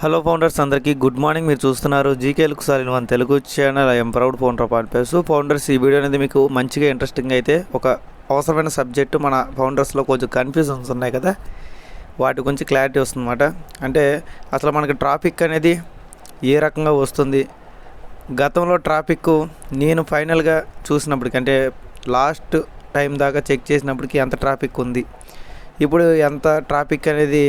Hello founders అందరికీ good morning. మీరు చూస్తున్నారు GK look all in one Telugu channel I'm proud founder pan pace founders ఈ video అనేది మీకు మంచిగా ఇంట్రెస్టింగ్ అయితే ఒక అవసరమైన సబ్జెక్టు మన ఫౌండర్స్లో కొంచెం కన్ఫ్యూజన్స్ ఉన్నాయి కదా. వాటి గురించి క్లారిటీ వస్తుందన్నమాట. అంటే అసలు మనకి ట్రాఫిక్ అనేది ఏ రకంగా వస్తుంది? గతంలో ట్రాఫిక్ నేను ఫైనల్గా చూసినప్పటికి అంటే లాస్ట్ టైం దాకా చెక్ చేసినప్పటికీ ఎంత ట్రాఫిక్ ఉంది? ఇప్పుడు ఎంత ట్రాఫిక్ అనేది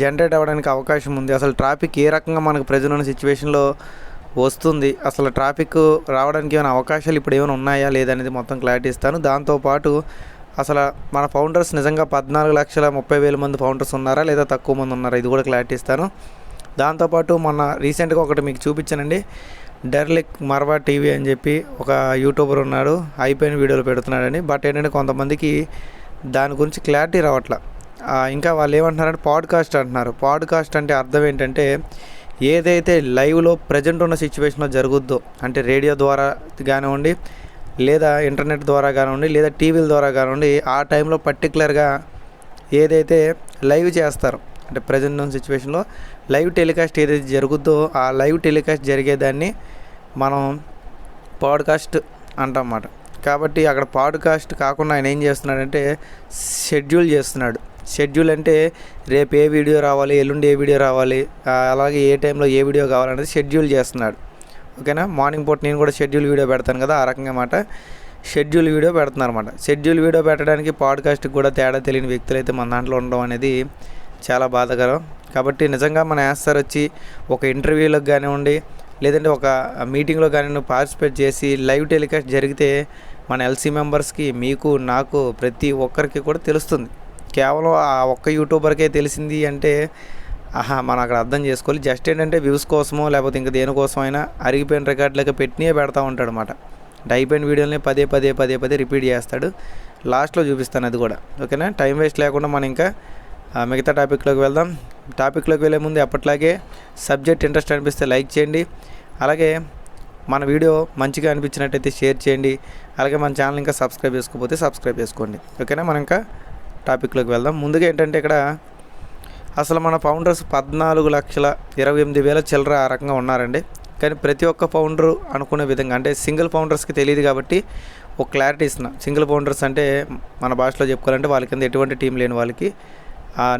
జనరేట్ అవ్వడానికి అవకాశం ఉంది. అసలు ట్రాఫిక్ ఏ రకంగా మనకు ప్రజెంట్ ఉన్న సిచ్యువేషన్లో వస్తుంది? అసలు ట్రాఫిక్ రావడానికి ఏమైనా అవకాశాలు ఇప్పుడు ఏమైనా ఉన్నాయా? లేదనేది మొత్తం క్లారిటీ ఇస్తాను. దాంతోపాటు అసలు మన ఫౌండర్స్ నిజంగా పద్నాలుగు లక్షల ముప్పై వేల మంది ఫౌండర్స్ ఉన్నారా? లేదా తక్కువ మంది ఉన్నారా? ఇది కూడా క్లారిటీ ఇస్తాను. దాంతోపాటు మొన్న రీసెంట్గా ఒకటి మీకు చూపించానండి. డెర్లిక్ మర్వా టీవీ అని చెప్పి ఒక యూట్యూబర్ ఉన్నాడు. అయిపోయిన వీడియోలు పెడుతున్నాడని బట్ ఏంటంటే కొంతమందికి దాని గురించి క్లారిటీ రావట్లా. ఇంకా వాళ్ళు ఏమంటున్నారంటే పాడ్కాస్ట్ అంటున్నారు. పాడ్కాస్ట్ అంటే అర్థం ఏంటంటే ఏదైతే లైవ్లో ప్రజెంట్ ఉన్న సిచ్యువేషన్లో జరుగుద్దో అంటే రేడియో ద్వారా కానివ్వండి లేదా ఇంటర్నెట్ ద్వారా కానివ్వండి లేదా టీవీల ద్వారా కానివ్వండి ఆ టైంలో పర్టికులర్గా ఏదైతే లైవ్ చేస్తారు అంటే ప్రజెంట్ ఉన్న సిచ్యువేషన్లో లైవ్ టెలికాస్ట్ ఏదైతే జరుగుద్దో ఆ లైవ్ టెలికాస్ట్ జరిగేదాన్ని మనం పాడ్కాస్ట్ అంటన్నమాట కాబట్టి అక్కడ పాడ్కాస్ట్ కాకుండా ఆయన ఏం చేస్తున్నాడంటే షెడ్యూల్ చేస్తున్నాడు. షెడ్యూల్ అంటే రేపు ఏ వీడియో రావాలి ఎల్లుండి ఏ వీడియో రావాలి అలాగే ఏ టైంలో ఏ వీడియో కావాలనేది షెడ్యూల్ చేస్తున్నాడు. ఓకేనా? మార్నింగ్ పూట నేను కూడా షెడ్యూల్ వీడియో పెడతాను కదా ఆ రకంగా మాట షెడ్యూల్ వీడియో పెడుతున్నారు అనమాట షెడ్యూల్ వీడియో పెట్టడానికి పాడ్కాస్ట్కి కూడా తేడా తెలియని వ్యక్తులు అయితే మన దాంట్లో ఉండడం అనేది చాలా బాధాకరం. కాబట్టి నిజంగా మన యాస్తారు వచ్చి ఒక ఇంటర్వ్యూలకు కానివ్వండి లేదంటే ఒక మీటింగ్లో కానీ పార్టిసిపేట్ చేసి లైవ్ టెలికాస్ట్ జరిగితే మన ఎల్సీ మెంబర్స్కి మీకు నాకు ప్రతి ఒక్కరికి కూడా తెలుస్తుంది. కేవలం ఆ ఒక్క యూట్యూబర్కే తెలిసింది అంటే ఆహా మనం అక్కడ అర్థం చేసుకోవాలి. జస్ట్ ఏంటంటే వ్యూస్ కోసమో లేకపోతే ఇంకా దేనికోసం అయినా అరిగిపోయిన రికార్డులకి పెట్టినే పెడతా ఉంటాడు అనమాట అయిపోయిన వీడియోని పదే పదే పదే పదే రిపీట్ చేస్తాడు. లాస్ట్లో చూపిస్తాను అది కూడా. ఓకేనా? టైం వేస్ట్ లేకుండా మనం ఇంకా మిగతా టాపిక్లోకి వెళ్దాం. టాపిక్లోకి వెళ్ళే ముందు ఎప్పట్లాగే సబ్జెక్ట్ ఇంట్రెస్ట్ అనిపిస్తే లైక్ చేయండి. అలాగే మన వీడియో మంచిగా అనిపించినట్టయితే షేర్ చేయండి. అలాగే మన ఛానల్ ఇంకా సబ్స్క్రైబ్ చేసుకోకపోతే సబ్స్క్రైబ్ చేసుకోండి. ఓకేనా? మనం ఇంకా టాపిక్లోకి వెళ్దాం. ముందుగా ఏంటంటే ఇక్కడ అసలు మన ఫౌండర్స్ పద్నాలుగు లక్షల ఇరవై ఎనిమిది వేల చిల్లర ఆ రకంగా ఉన్నారండి. కానీ ప్రతి ఒక్క ఫౌండరు అనుకునే విధంగా అంటే సింగిల్ ఫౌండర్స్కి తెలియదు కాబట్టి ఒక క్లారిటీ ఇస్తున్నా. సింగిల్ ఫౌండర్స్ అంటే మన భాషలో చెప్పుకోవాలంటే వాళ్ళ కింద ఎటువంటి టీం లేని వాళ్ళకి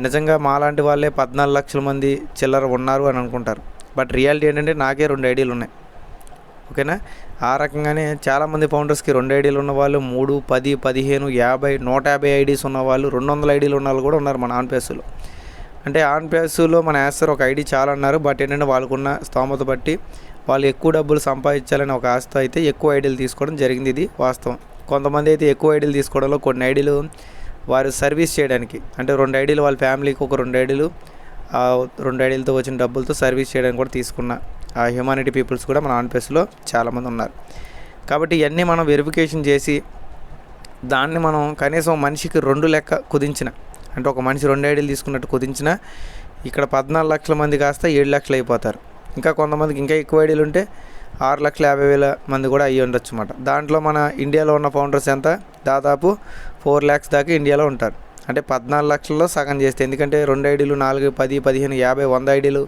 నిజంగా మాలాంటి వాళ్ళే పద్నాలుగు లక్షల మంది చిల్లర ఉన్నారు అని అనుకుంటారు. బట్ రియాలిటీ ఏంటంటే నాకే రెండు ఐడియాలు ఉన్నాయి. ఓకేనా? ఆ రకంగానే చాలామంది ఫౌండర్స్కి రెండు ఐడీలు ఉన్నవాళ్ళు మూడు పది పదిహేను యాభై నూట యాభై ఐడీస్ ఉన్నవాళ్ళు రెండు వందల ఐడీలు ఉన్న వాళ్ళు కూడా ఉన్నారు మన ఆన్పేస్లో అంటే ఆన్పేస్లో మన యాసర్ ఒక ఐడి చాలా అన్నారు బట్ ఏంటంటే వాళ్ళకున్న స్తోమత బట్టి వాళ్ళు ఎక్కువ డబ్బులు సంపాదించాలని ఒక ఆస్త అయితే ఎక్కువ ఐడీలు తీసుకోవడం జరిగింది ఇది వాస్తవం. కొంతమంది అయితే ఎక్కువ ఐడీలు తీసుకోవడంలో కొన్ని ఐడీలు వారు సర్వీస్ చేయడానికి అంటే రెండు ఐడీలు వాళ్ళ ఫ్యామిలీకి ఒక రెండు ఐడీలు రెండు ఐడీలతో వచ్చిన డబ్బులతో సర్వీస్ చేయడానికి కూడా తీసుకున్న హ్యూమానిటీ పీపుల్స్ కూడా మన ఆంధ్రప్రదేశ్లో చాలామంది ఉన్నారు. కాబట్టి ఇవన్నీ మనం వెరిఫికేషన్ చేసి దాన్ని మనం కనీసం మనిషికి రెండు లెక్క కుదించిన అంటే ఒక మనిషి రెండు ఐడీలు తీసుకున్నట్టు కుదించిన ఇక్కడ పద్నాలుగు లక్షల మంది కాస్త ఏడు లక్షలు అయిపోతారు. ఇంకా కొంతమందికి ఇంకా ఎక్కువ ఐడీలు ఉంటే ఆరు లక్షల యాభై వేల మంది కూడా అయ్యి ఉండొచ్చు అన్నమాట. దాంట్లో మన ఇండియాలో ఉన్న ఫౌండర్స్ ఎంత? దాదాపు ఫోర్ ల్యాక్స్ దాకా ఇండియాలో ఉంటారు. అంటే పద్నాలుగు లక్షల్లో సగం చేస్తే ఎందుకంటే రెండు ఐడీలు నాలుగు పది పదిహేను యాభై వంద ఐడీలు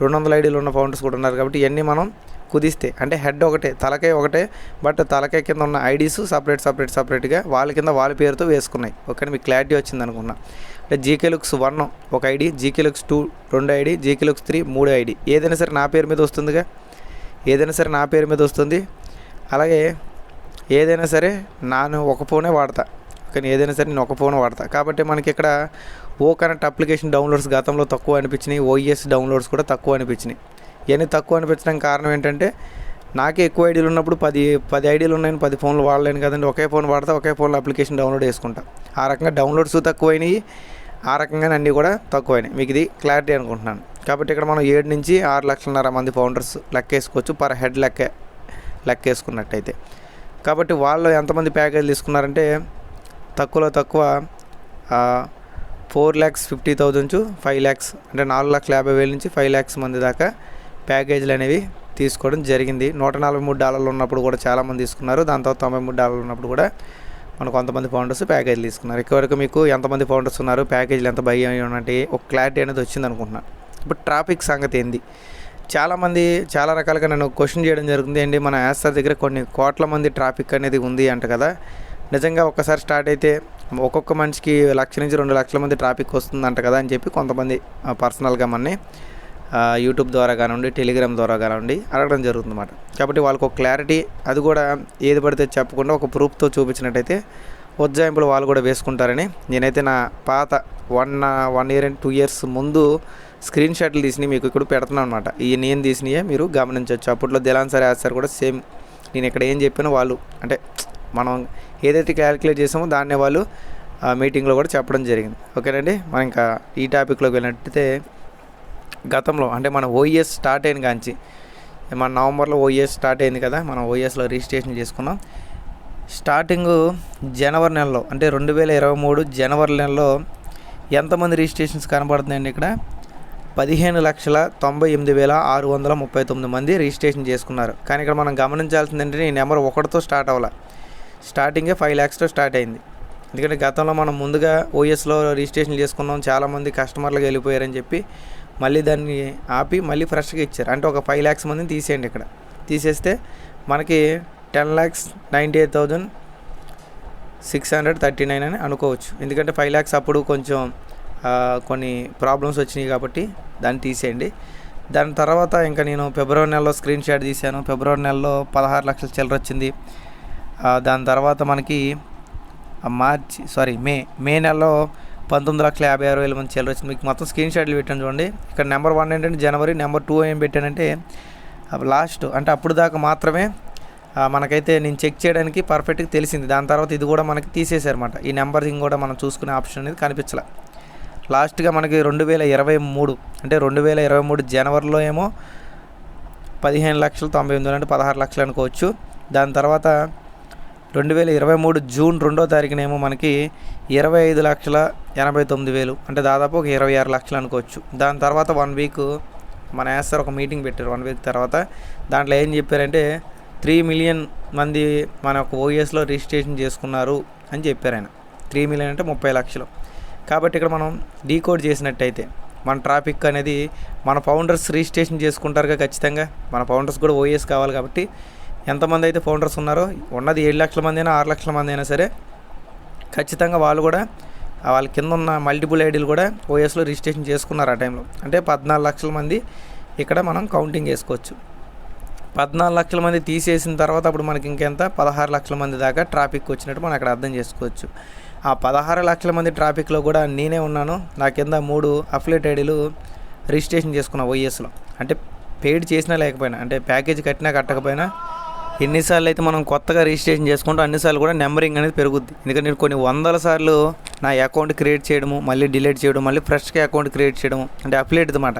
రెండు వందల ఐడీలు ఉన్న ఫౌండర్స్ కూడా ఉన్నారు కాబట్టి ఇవన్నీ మనం కుదిస్తే. అంటే హెడ్ ఒకటే తలకాయ ఒకటే బట్ తలకాయ కింద ఉన్న ఐడీస్ సపరేట్ సపరేట్ సపరేట్గా వాళ్ళ కింద వాళ్ళ పేరుతో వేసుకున్నాయి. ఓకే మీకు క్లారిటీ వచ్చింది అనుకున్నా. అంటే జీకే లుక్స్ వన్ ఒక ఐడి జీకే లుక్స్ టూ రెండు ఐడి జీకే లుక్స్ త్రీ మూడు ఐడి. ఏదైనా సరే నా పేరు మీద వస్తుందిగా. ఏదైనా సరే నా పేరు మీద వస్తుంది. అలాగే ఏదైనా సరే నాను ఒక ఫోనే వాడతా. కానీ ఏదైనా సరే నేను ఒక ఫోన్ వాడతా. కాబట్టి మనకి ఇక్కడ ఓ కనెక్ట్ అప్లికేషన్ డౌన్లోడ్స్ గతంలో తక్కువ అనిపించినాయి. ఓఈఎస్ డౌన్లోడ్స్ కూడా తక్కువ అనిపించినాయి. ఇవన్నీ తక్కువ అనిపించడానికి కారణం ఏంటంటే నాకే ఎక్కువ ఐడీలు ఉన్నప్పుడు పది పది ఐడీలు ఉన్నాయని పది ఫోన్లు వాడలేను కదండి. ఒకే ఫోన్ వాడతా ఒకే ఫోన్లో అప్లికేషన్ డౌన్లోడ్ చేసుకుంటా. ఆ రకంగా డౌన్లోడ్స్ తక్కువైనాయి. ఆ రకంగా అన్నీ కూడా తక్కువైనాయి. మీకు ఇది క్లారిటీ అనుకుంటున్నాను. కాబట్టి ఇక్కడ మనం ఏడు నుంచి ఆరు లక్షలన్నర మంది ఫౌండర్స్ లెక్కేసుకోవచ్చు. పర్ హెడ్ లెక్క లెక్కేసుకున్నట్టయితే. కాబట్టి వాళ్ళు ఎంతమంది ప్యాకేజ్ తీసుకున్నారంటే తక్కువలో తక్కువ four lakhs fifty thousand to five lakhs అంటే నాలుగు లక్షల యాభై వేల నుంచి ఫైవ్ ల్యాక్స్ మంది దాకా ప్యాకేజీలు అనేవి తీసుకోవడం జరిగింది. నూట నలభై మూడు డాలర్లు ఉన్నప్పుడు కూడా చాలామంది తీసుకున్నారు. దాని తర్వాత తొంభై మూడు డాలర్లు ఉన్నప్పుడు కూడా మన కొంతమంది ఫౌండర్స్ ప్యాకేజీలు తీసుకున్నారు. ఇక్కడివరకు మీకు ఎంతమంది ఫౌండర్స్ ఉన్నారు ప్యాకేజీలు ఎంత భయం అయ్యి ఉన్నట్టు ఒక క్లారిటీ అనేది వచ్చింది అనుకుంటున్నాను. ఇప్పుడు ట్రాఫిక్ సంగతి ఏంది? చాలామంది చాలా రకాలుగా నన్ను క్వశ్చన్ చేయడం జరుగుతుంది. అండి మన యాస్తా దగ్గర కొన్ని కోట్ల మంది ట్రాఫిక్ అనేది ఉంది అంట కదా. నిజంగా ఒక్కసారి స్టార్ట్ అయితే ఒక్కొక్క మనిషికి లక్ష నుంచి రెండు లక్షల మంది ట్రాఫిక్ వస్తుందంట కదా అని చెప్పి కొంతమంది పర్సనల్గా మనని యూట్యూబ్ ద్వారా కానివ్వండి టెలిగ్రామ్ ద్వారా కానివ్వండి అడగడం జరుగుతుందన్నమాట. కాబట్టి వాళ్ళకు ఒక క్లారిటీ అది కూడా ఏది పడితే చెప్పకుండా ఒక ప్రూఫ్తో చూపించినట్టయితే ఉజ్జాయింపులు వాళ్ళు కూడా వేసుకుంటారని నేనైతే నా పాత one one year and two years ముందు స్క్రీన్ షాట్లు తీసినవి మీకు ఇక్కడ పెడుతున్నాను అనమాట ఈ నేను తీసినయే మీరు గమనించవచ్చు అప్పట్లో దిలాన్ సార్ యాజ్ సార్ కూడా సేమ్ నేను ఇక్కడ ఏం చెప్పానో వాళ్ళు అంటే మనం ఏదైతే క్యాలిక్యులేట్ చేసామో దాన్నే వాళ్ళు ఆ మీటింగ్లో కూడా చెప్పడం జరిగింది. ఓకేనండి? మనం ఇంకా ఈ టాపిక్లోకి వెళ్ళినట్టయితే గతంలో అంటే మన ఓఈఎస్ స్టార్ట్ అయిన కాంచి మన నవంబర్లో ఓఈఎస్ స్టార్ట్ అయింది కదా మనం ఓఈఎస్లో రిజిస్ట్రేషన్ చేసుకున్నాం. స్టార్టింగ్ జనవరి నెలలో అంటే రెండు వేల ఇరవై మూడు జనవరి నెలలో ఎంతమంది రిజిస్ట్రేషన్స్ కనబడుతున్నాయండి ఇక్కడ? పదిహేను లక్షల తొంభై ఎనిమిది వేల ఆరు వందల ముప్పై తొమ్మిది మంది రిజిస్ట్రేషన్ చేసుకున్నారు. కానీ ఇక్కడ మనం గమనించాల్సింది ఏంటంటే ఈ నెంబర్ ఒకటితో స్టార్ట్ అవ్వాలి. స్టార్టింగే ఫైవ్ ల్యాక్స్తో స్టార్ట్ అయింది. ఎందుకంటే గతంలో మనం ముందుగా ఓఎస్లో రిజిస్ట్రేషన్ చేసుకున్నాం చాలామంది కస్టమర్లకు వెళ్ళిపోయారని చెప్పి మళ్ళీ దాన్ని ఆపి మళ్ళీ ఫ్రెష్గా ఇచ్చారు. అంటే ఒక ఫైవ్ ల్యాక్స్ మందిని తీసేయండి ఇక్కడ. తీసేస్తే మనకి ten lakhs ninety eight thousand six hundred thirty nine అని అనుకోవచ్చు. ఎందుకంటే ఫైవ్ ల్యాక్స్ అప్పుడు కొంచెం కొన్ని ప్రాబ్లమ్స్ వచ్చినాయి కాబట్టి దాన్ని తీసేయండి. దాని తర్వాత ఇంకా నేను ఫిబ్రవరి నెలలో స్క్రీన్ షాట్ తీశాను. ఫిబ్రవరి నెలలో పదహారు లక్షల చిల్లర వచ్చింది. దాని తర్వాత మనకి మార్చి సారీ మే మే నెలలో పంతొమ్మిది లక్షల యాభై ఆరు వేల మంది చిల్లర వచ్చింది. మీకు మొత్తం స్క్రీన్ షాట్లు పెట్టాను చూడండి. ఇక్కడ నెంబర్ వన్ ఏంటంటే జనవరి నెంబర్ టూ ఏం పెట్టానంటే లాస్ట్ అంటే అప్పుడు దాకా మాత్రమే మనకైతే నేను చెక్ చేయడానికి పర్ఫెక్ట్గా తెలిసింది. దాని తర్వాత ఇది కూడా మనకి తీసేశారన్నమాట. ఈ నెంబరింగ్ కూడా మనం చూసుకునే ఆప్షన్ అనేది కనిపించలే. లాస్ట్గా మనకి రెండు వేల ఇరవై మూడు అంటే రెండు వేల ఇరవై మూడు జనవరిలో ఏమో పదిహేను లక్షలు తొంభై ఎనిమిది అంటే పదహారు లక్షలు అనుకోవచ్చు. దాని తర్వాత రెండు వేల ఇరవై మూడు జూన్ రెండో తారీఖునేమో మనకి ఇరవై ఐదు లక్షల ఎనభై తొమ్మిది వేలు. అంటే దాదాపు ఒక ఇరవై ఆరు లక్షలు అనుకోవచ్చు. దాని తర్వాత వన్ వీక్ మన యాస్తారు ఒక మీటింగ్ పెట్టారు వన్ వీక్ తర్వాత. దాంట్లో ఏం చెప్పారంటే త్రీ మిలియన్ మంది మన యొక్క ఓఎస్లో రిజిస్ట్రేషన్ చేసుకున్నారు అని చెప్పారు ఆయన. త్రీ మిలియన్ అంటే ముప్పై లక్షలు. కాబట్టి ఇక్కడ మనం డీకోడ్ చేసినట్టయితే మన ట్రాఫిక్ అనేది మన ఫౌండర్స్ రిజిస్ట్రేషన్ చేసుకుంటారుగా ఖచ్చితంగా. మన ఫౌండర్స్ కూడా ఓఎస్ కావాలి కాబట్టి ఎంతమంది అయితే ఫౌండర్స్ ఉన్నారో ఉన్నది ఏడు లక్షల మంది అయినా ఆరు లక్షల మంది అయినా సరే ఖచ్చితంగా వాళ్ళు కూడా వాళ్ళ కింద ఉన్న మల్టిపుల్ ఐడీలు కూడా ఓఎస్లో రిజిస్ట్రేషన్ చేసుకున్నారు ఆ టైంలో. అంటే పద్నాలుగు లక్షల మంది ఇక్కడ మనం కౌంటింగ్ వేసుకోవచ్చు పద్నాలుగు లక్షల మంది తీసేసిన తర్వాత అప్పుడు మనకి ఇంకెంత? పదహారు లక్షల మంది దాకా ట్రాఫిక్ వచ్చినట్టు మనం అక్కడ అర్థం చేసుకోవచ్చు. ఆ పదహారు లక్షల మంది ట్రాఫిక్లో కూడా నేనే ఉన్నాను. నా కింద మూడు అఫిలేట్ ఐడీలు రిజిస్ట్రేషన్ చేసుకున్నా ఓఎస్లో. అంటే పెయిడ్ చేసినా లేకపోయినా అంటే ప్యాకేజ్ కట్టినా కట్టకపోయినా ఎన్నిసార్లు అయితే మనం కొత్తగా రిజిస్ట్రేషన్ చేసుకుంటాం అన్నిసార్లు కూడా నెంబరింగ్ అనేది పెరుగుద్ది. ఎందుకంటే నేను కొన్ని వందల సార్లు నా అకౌంట్ క్రియేట్ చేయడము మళ్ళీ డిలీట్ చేయడం మళ్ళీ ఫ్రెష్గా అకౌంట్ క్రియేట్ చేయడం అంటే అప్లేట్ అనమాట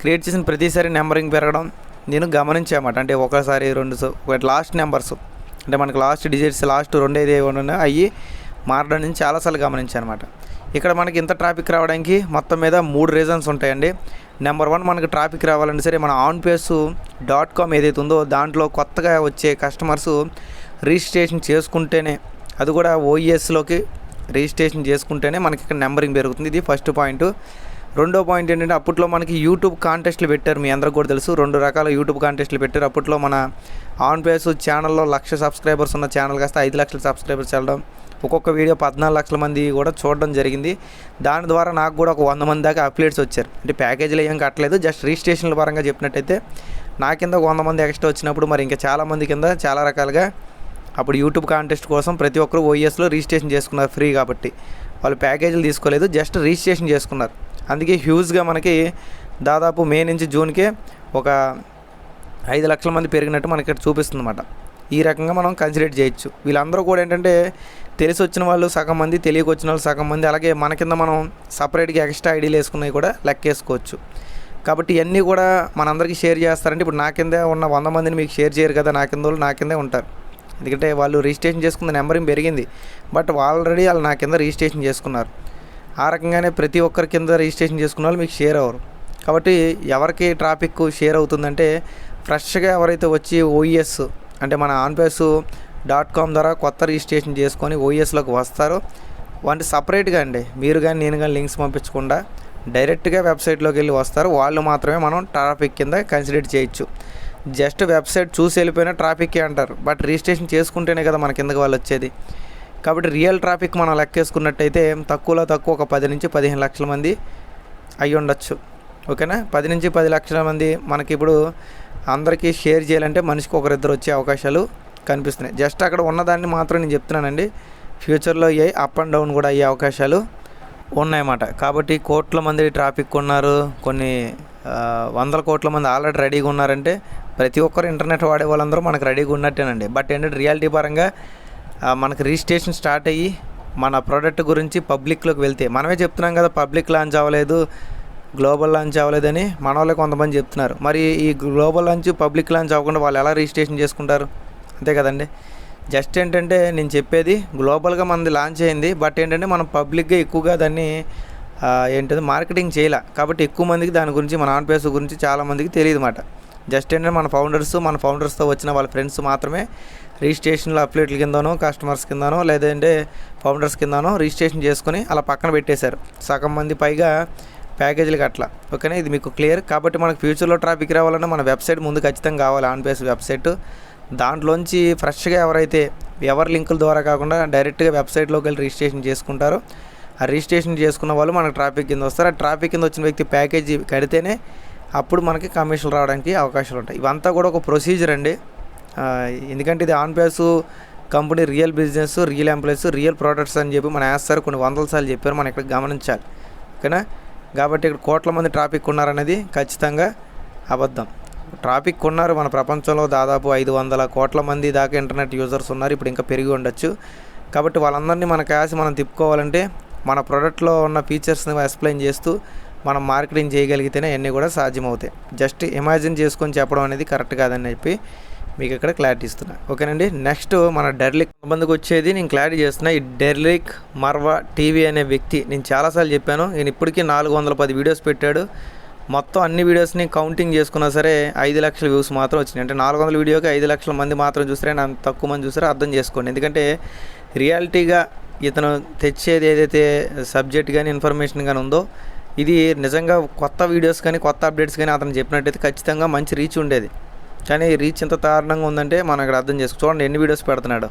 క్రియేట్ చేసిన ప్రతిసారి నెంబరింగ్ పెరగడం నేను గమనించామాట అంటే ఒకసారి రెండు సో- ఒకటి లాస్ట్ నెంబర్స్. అంటే మనకు లాస్ట్ డిజిట్స్ లాస్ట్ రెండు ఏది ఉన్నాయో అవి మారడం నుంచి చాలాసార్లు గమనించాను అనమాట ఇక్కడ మనకి ఇంత ట్రాఫిక్ రావడానికి మొత్తం మీద మూడు రీజన్స్ ఉంటాయండి. నెంబర్ వన్ మనకి ట్రాఫిక్ రావాలంటే సరే మన ఆన్ పేస్ డాట్ కామ్ ఏదైతే ఉందో దాంట్లో కొత్తగా వచ్చే కస్టమర్స్ రిజిస్ట్రేషన్ చేసుకుంటేనే అది కూడా ఓఈఎస్లోకి రిజిస్ట్రేషన్ చేసుకుంటేనే మనకి ఇక్కడ నెంబరింగ్ పెరుగుతుంది. ఇది ఫస్ట్ పాయింట్ రెండో పాయింట్ ఏంటంటే అప్పట్లో మనకి యూట్యూబ్ కాంటెస్ట్లు పెట్టారు మీ అందరికి కూడా తెలుసు. రెండు రకాల యూట్యూబ్ కాంటెస్ట్లు పెట్టారు. అప్పట్లో మన ఆన్ పేస్ ఛానల్లో లక్ష సబ్స్క్రైబర్స్ ఉన్న ఛానల్ కాస్త ఐదు లక్షల సబ్స్క్రైబర్స్ వెళ్ళడం ఒక్కొక్క వీడియో పద్నాలుగు లక్షల మంది కూడా చూడడం జరిగింది. దాని ద్వారా నాకు కూడా ఒక వంద మంది దాకా అప్లేట్స్ వచ్చారు. అంటే ప్యాకేజీలు ఏం కట్టలేదు జస్ట్ రిజిస్ట్రేషన్ల పరంగా చెప్పినట్టయితే నా కింద ఒక వంద మంది ఎక్స్ట్రా వచ్చినప్పుడు మరి ఇంకా చాలా మంది కింద చాలా రకాలుగా అప్పుడు యూట్యూబ్ కాంటెస్ట్ కోసం ప్రతి ఒక్కరు ఓఎస్లో రిజిస్ట్రేషన్ చేసుకున్నారు ఫ్రీ కాబట్టి. వాళ్ళు ప్యాకేజీలు తీసుకోలేదు జస్ట్ రిజిస్ట్రేషన్ చేసుకున్నారు. అందుకే హ్యూజ్గా మనకి దాదాపు మే నుంచి జూన్కే ఒక ఐదు లక్షల మంది పెరిగినట్టు మనకి ఇక్కడ చూపిస్తుంది అన్నమాట ఈ రకంగా మనం కన్సిడర్ చేయొచ్చు. వీళ్ళందరూ కూడా ఏంటంటే తెలిసి వచ్చిన వాళ్ళు సగం మంది తెలియక వచ్చిన వాళ్ళు సగం మంది అలాగే మన కింద మనం సపరేట్గా ఎక్స్ట్రా ఐడీలు వేసుకున్నవి కూడా లెక్కేసుకోవచ్చు. కాబట్టి ఇవన్నీ కూడా మనందరికీ షేర్ చేస్తారంటే ఇప్పుడు నా కిందే ఉన్న వంద మందిని మీకు షేర్ చేయరు కదా నా కింద వాళ్ళు నా కిందే ఉంటారు. ఎందుకంటే వాళ్ళు రిజిస్ట్రేషన్ చేసుకున్న నెంబరింగ్ పెరిగింది. బట్ ఆల్రెడీ వాళ్ళు నా కింద రిజిస్ట్రేషన్ చేసుకున్నారు. ఆ రకంగానే ప్రతి ఒక్కరి కింద రిజిస్ట్రేషన్ చేసుకున్న వాళ్ళు మీకు షేర్ అవ్వరు. కాబట్టి ఎవరికి ట్రాఫిక్ షేర్ అవుతుందంటే ఫ్రెష్గా ఎవరైతే వచ్చి ఓఈఎస్ అంటే మన ఆన్పేస్ డాట్ కామ్ ద్వారా కొత్త రిజిస్ట్రేషన్ చేసుకొని ఓఈఎస్లోకి వస్తారో. వాటి సపరేట్గా అండి. మీరు కానీ నేను కానీ లింక్స్ పంపించకుండా డైరెక్ట్గా వెబ్సైట్లోకి వెళ్ళి వస్తారు. వాళ్ళు మాత్రమే మనం ట్రాఫిక్ కింద కన్సిడర్ చేయొచ్చు. జస్ట్ వెబ్సైట్ చూసి వెళ్ళిపోయినా ట్రాఫిక్కే అంటారు. బట్ రిజిస్ట్రేషన్ చేసుకుంటేనే కదా మన కిందకి వాళ్ళు వచ్చేది. కాబట్టి రియల్ ట్రాఫిక్ మనం లెక్కేసుకున్నట్టయితే తక్కువలో తక్కువ ఒక పది నుంచి పదిహేను లక్షల మంది అయి ఉండొచ్చు. ఓకేనా? పది నుంచి పది లక్షల మంది మనకి ఇప్పుడు అందరికీ షేర్ చేయాలంటే మనిషికి ఒకరిద్దరు వచ్చే అవకాశాలు కనిపిస్తున్నాయి. జస్ట్ అక్కడ ఉన్నదాన్ని మాత్రం నేను చెప్తున్నానండి. ఫ్యూచర్లో అయ్యే అప్ అండ్ డౌన్ కూడా అయ్యే అవకాశాలు ఉన్నాయన్నమాట. కాబట్టి కోట్ల మంది ట్రాఫిక్ ఉన్నారు కొన్ని వందల కోట్ల మంది ఆల్రెడీ రెడీగా ఉన్నారంటే ప్రతి ఒక్కరు ఇంటర్నెట్ వాడే వాళ్ళందరూ మనకు రెడీగా ఉన్నట్టేనండి. బట్ ఏంటంటే రియాలిటీ పరంగా మనకి రిజిస్ట్రేషన్ స్టార్ట్ అయ్యి మన ప్రోడక్ట్ గురించి పబ్లిక్లోకి వెళ్తే మనమే చెప్తున్నాం కదా పబ్లిక్ లాంచ్ అవ్వలేదు గ్లోబల్ లాంచ్ అవ్వలేదని మన వాళ్ళే కొంతమంది చెప్తున్నారు. మరి ఈ గ్లోబల్ లాంచ్ పబ్లిక్ లాంచ్ అవ్వకుండా వాళ్ళు ఎలా రిజిస్ట్రేషన్ చేసుకుంటారు? అంతే కదండి. జస్ట్ ఏంటంటే నేను చెప్పేది గ్లోబల్గా మనది లాంచ్ అయింది బట్ ఏంటంటే మనం పబ్లిక్గా ఎక్కువగా దాన్ని ఆ, ఏంటది మార్కెటింగ్ చేయలే. కాబట్టి ఎక్కువ మందికి దాని గురించి మన ఆన్ పేస్ గురించి చాలామందికి తెలియదు అన్నమాట జస్ట్ ఏంటంటే మన ఫౌండర్స్ మన ఫౌండర్స్తో వచ్చిన వాళ్ళ ఫ్రెండ్స్ మాత్రమే రిజిస్ట్రేషన్లో అప్లెట్ల కిందనో కస్టమర్స్ కిందనో లేదంటే ఫౌండర్స్ కిందనో రిజిస్ట్రేషన్ చేసుకొని అలా పక్కన పెట్టేశారు. సగం మంది పైగా ప్యాకేజీలకు అట్లా ఓకేనా? ఇది మీకు క్లియర్. కాబట్టి మనకు ఫ్యూచర్లో ట్రాఫిక్ రావాలన్నా మన వెబ్సైట్ ముందు ఖచ్చితంగా కావాలి. On pace website. దాంట్లోంచి ఫ్రెష్గా ఎవరైతే ఎవరి లింకుల ద్వారా కాకుండా డైరెక్ట్గా వెబ్సైట్లోకి వెళ్ళి రిజిస్ట్రేషన్ చేసుకుంటారో ఆ రిజిస్ట్రేషన్ చేసుకున్న వాళ్ళు మనకు ట్రాఫిక్ కింద వస్తారు. ఆ ట్రాఫిక్ కింద వచ్చిన వ్యక్తి ప్యాకేజీ కడితేనే అప్పుడు మనకి కమిషన్ రావడానికి అవకాశాలు ఉంటాయి ఇవంతా కూడా ఒక ప్రొసీజర్ అండి. ఎందుకంటే ఇది on pace company real business real employees real products అని చెప్పి మన వేస్తారు కొన్ని వందల సార్లు చెప్పారు మనం ఇక్కడ గమనించాలి. ఓకేనా? కాబట్టి ఇక్కడ కోట్ల మంది ట్రాఫిక్ ఉన్నారనేది ఖచ్చితంగా అబద్ధం. ట్రాఫిక్ ఉన్నారు మన ప్రపంచంలో దాదాపు ఐదు వందల కోట్ల మంది దాకా ఇంటర్నెట్ యూజర్స్ ఉన్నారు ఇప్పుడు ఇంకా పెరిగి ఉండొచ్చు. కాబట్టి వాళ్ళందరినీ మన కాసి మనం తిప్పుకోవాలంటే మన ప్రోడక్ట్లో ఉన్న ఫీచర్స్ని ఎక్స్ప్లెయిన్ చేస్తూ మనం మార్కెటింగ్ చేయగలిగితేనే అన్నీ కూడా సాధ్యమవుతాయి. జస్ట్ ఇమాజిన్ చేసుకొని చెప్పడం అనేది కరెక్ట్ కాదని చెప్పి మీకు ఇక్కడ క్లారిటీ ఇస్తున్నా. ఓకేనండి? నెక్స్ట్ మన డెర్లిక్ కొంతమందికి వచ్చేది నేను క్లారిటీ చేస్తున్నా. ఈ డెర్లిక్ మర్వా టీవీ అనే వ్యక్తి నేను చాలాసార్లు చెప్పాను. నేను ఇప్పటికీ నాలుగు వందల పది వీడియోస్ పెట్టాడు. మొత్తం అన్ని వీడియోస్ని కౌంటింగ్ చేసుకున్నా సరే ఐదు లక్షల వ్యూస్ మాత్రం వచ్చినాయి. అంటే నాలుగు వందల వీడియోకి ఐదు లక్షల మంది మాత్రం చూసారే అంత తక్కువ మంది చూసారో అర్థం చేసుకోండి. ఎందుకంటే రియాలిటీగా ఇతను తెచ్చేది ఏదైతే సబ్జెక్ట్ కానీ ఇన్ఫర్మేషన్ కానీ ఉందో ఇది నిజంగా కొత్త వీడియోస్ కానీ కొత్త అప్డేట్స్ కానీ అతను చెప్పినట్టయితే ఖచ్చితంగా మంచి రీచ్ ఉండేది. కానీ రీచ్ ఇంత దారుణంగా ఉందంటే మనం ఇక్కడ అర్థం చేసుకో చూడండి ఎన్ని వీడియోస్ పెడుతున్నాడు.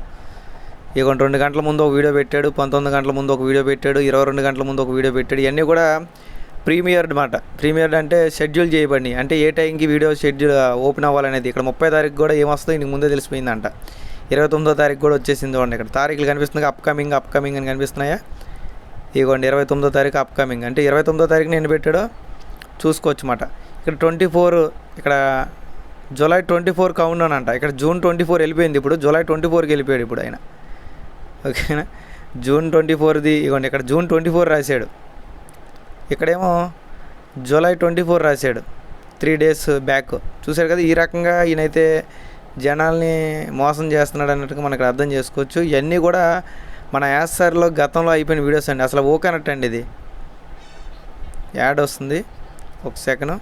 ఇక రెండు గంటల ముందు ఒక వీడియో పెట్టాడు పంతొమ్మిది గంటల ముందు ఒక వీడియో పెట్టాడు ఇరవై రెండు గంటల ముందు ఒక వీడియో పెట్టాడు. ఇవన్నీ కూడా ప్రీమియర్డ్ మాట. ప్రీమియర్డ్ అంటే షెడ్యూల్ చేయబడి అంటే ఏ టైంకి వీడియో షెడ్యూల్ ఓపెన్ అవ్వాలనేది. ఇక్కడ ముప్పై తారీఖు కూడా ఏమొస్తుందో ఇంక ముందే తెలిసిపోయిందంట. ఇరవై తొమ్మిదో తారీఖు కూడా వచ్చేసింది చూడండి ఇక్కడ. తారీఖులు కనిపిస్తుంది అప్కమింగ్ అప్కమింగ్ అని కనిపిస్తున్నాయా? ఇదిగోండి ఇరవై తొమ్మిదో తారీఖు అప్కమింగ్ అంటే ఇరవై తొమ్మిదో తారీఖు నేను పెట్టాడో చూసుకోవచ్చు మాట. ఇక్కడ ట్వంటీ ఫోర్ ఇక్కడ జూలై ట్వంటీ ఫోర్ కౌంట్ అని అంట. ఇక్కడ జూన్ ట్వంటీ ఫోర్ వెళ్ళిపోయింది ఇప్పుడు. జూలై ట్వంటీ ఫోర్కి వెళ్ళిపోయాడు ఇప్పుడు ఆయన. ఓకేనా? జూన్ ట్వంటీ ఫోర్ది ఇవ్వండి ఇక్కడ జూన్ ట్వంటీ ఫోర్ రాశాడు. ఇక్కడేమో జూలై ట్వంటీ ఫోర్ రాశాడు. Three days back. చూశారు కదా ఈ రకంగా ఈయనైతే జనాల్ని మోసం చేస్తున్నాడు అన్నట్టుగా మనకు అర్థం చేసుకోవచ్చు. ఇవన్నీ కూడా మన యాస్సార్లో గతంలో అయిపోయిన వీడియోస్ అండి. అసలు ఓకే అన్నట్టు అండి ఇది. యాడ్ వస్తుంది. ఒక సెకండ్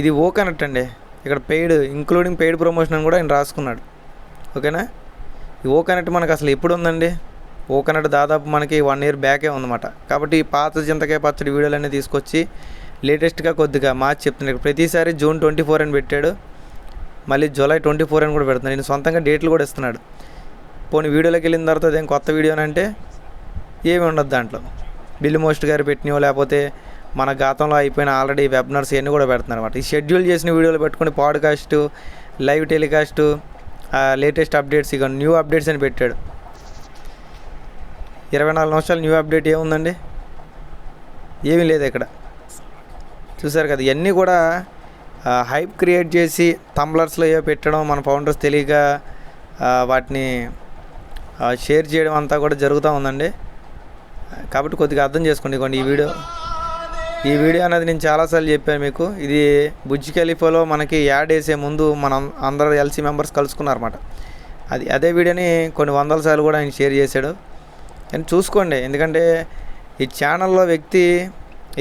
ఇది ఓ కనెక్ట్ అండి ఇక్కడ పెయిడ్ ఇంక్లూడింగ్ పెయిడ్ ప్రమోషన్ అని కూడా ఆయన రాసుకున్నాడు. ఓకేనా? ఈ ఓ కనెక్ట్ మనకు అసలు ఎప్పుడు ఉందండి ఓ కనెక్ట్ దాదాపు మనకి వన్ ఇయర్ బ్యాకే ఉందన్నమాట. కాబట్టి పాత చింతకాయ పచ్చడి వీడియోలన్నీ తీసుకొచ్చి లేటెస్ట్గా కొద్దిగా మార్చి చెప్తున్నాడు ప్రతిసారి జూన్ ట్వంటీ ఫోర్ అని పెట్టాడు. మళ్ళీ జూలై ట్వంటీ ఫోర్ అని కూడా పెడుతున్నాడు. నేను సొంతంగా డేట్లు కూడా ఇస్తున్నాడు. పోనీ వీడియోలోకి వెళ్ళిన తర్వాత అదేం కొత్త వీడియోనంటే ఏమి ఉండదు దాంట్లో. బిల్లు మోస్ట్ గారు పెట్టినో లేకపోతే మన గతంలో అయిపోయిన ఆల్రెడీ వెబినార్స్ ఇవన్నీ కూడా పెడుతున్నారు అనమాట ఈ షెడ్యూల్ చేసిన వీడియోలు పెట్టుకుని podcast live telecast latest updates ఇక న్యూ అప్డేట్స్ అని పెట్టాడు. ఇరవై నాలుగు నిమిషాలు న్యూ అప్డేట్ ఏముందండి? ఏమీ లేదు ఇక్కడ. చూసారు కదా ఇవన్నీ కూడా హైప్ క్రియేట్ చేసి తంబ్లర్స్లో ఏవో పెట్టడం మన ఫౌండర్స్ తెలియక వాటిని షేర్ చేయడం అంతా కూడా జరుగుతూ ఉందండి. కాబట్టి కొద్దిగా అర్థం చేసుకోండి ఇదిగోండి ఈ వీడియో. ఈ వీడియో అనేది నేను చాలాసార్లు చెప్పాను మీకు. ఇది బుజ్జి ఖలీఫాలో మనకి యాడ్ వేసే ముందు మనం అందరూ ఎల్సీ మెంబర్స్ కలుసుకున్నారన్నమాట. అది అదే వీడియోని కొన్ని వందల సార్లు కూడా ఆయన షేర్ చేశాడు. కానీ చూసుకోండి ఎందుకంటే ఈ ఛానల్లో వ్యక్తి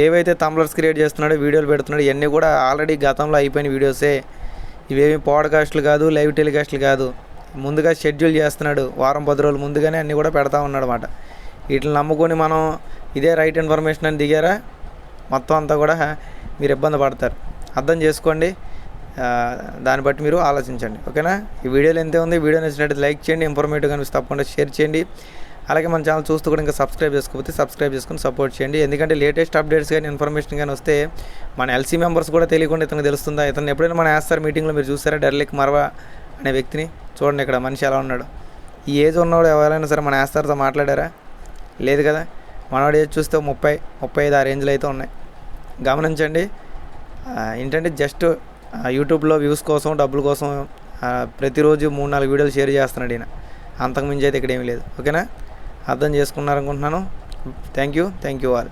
ఏవైతే తంబ్లర్స్ క్రియేట్ చేస్తున్నాడో వీడియోలు పెడుతున్నాడో ఇవన్నీ కూడా ఆల్రెడీ గతంలో అయిపోయిన వీడియోసే. ఇవేమి పాడ్కాస్ట్లు కాదు లైవ్ టెలికాస్ట్లు కాదు. ముందుగా షెడ్యూల్ చేస్తున్నాడు వారం పది రోజులు ముందుగానే అన్నీ కూడా పెడతా ఉన్నాడు అనమాట వీటిని నమ్ముకొని మనం ఇదే రైట్ ఇన్ఫర్మేషన్ అని దిగారా? మొత్తం అంతా కూడా మీరు ఇబ్బంది పడతారు. అర్థం చేసుకోండి. దాన్ని బట్టి మీరు ఆలోచించండి. ఓకేనా? ఈ వీడియోలో ఎంతే ఉంది. వీడియో నచ్చినట్టు లైక్ చేయండి. ఇన్ఫర్మేటివ్ కనిపిస్తే తప్పకుండా షేర్ చేయండి. అలాగే మన ఛానల్ చూస్తూ కూడా ఇంకా సబ్స్క్రైబ్ చేసుకోకపోతే సబ్స్క్రైబ్ చేసుకుని సపోర్ట్ చేయండి. ఎందుకంటే లేటెస్ట్ అప్డేట్స్ కానీ ఇన్ఫర్మేషన్ కానీ వస్తే మన ఎల్సీ మెంబర్స్ కూడా తెలియకుండా ఇతను తెలుస్తుందా? ఇతను ఎప్పుడైనా మన వేస్తారు మీటింగ్లో మీరు చూసారా? డెర్లిక్ మరవా అనే వ్యక్తిని. చూడండి ఇక్కడ మనిషి ఎలా ఉన్నాడు. ఈ ఏజ్ ఉన్నవాడు ఎవరైనా సరే మన వేస్తారుతో మాట్లాడారా? లేదు కదా? మనవాడు ఏజ్ చూస్తే ముప్పై ముప్పై ఐదు ఆ రేంజ్లో అయితే ఉన్నాయి. గమనించండి ఏంటంటే జస్ట్ యూట్యూబ్లో వ్యూస్ కోసం డబ్బుల కోసం ప్రతిరోజు మూడు నాలుగు వీడియోలు షేర్ చేస్తున్నాడు ఈయన. అంతకుమించి అయితే ఇక్కడ ఏమీ లేదు. ఓకేనా? అర్థం చేసుకున్నారనుకుంటున్నాను. Thank you. Thank you all.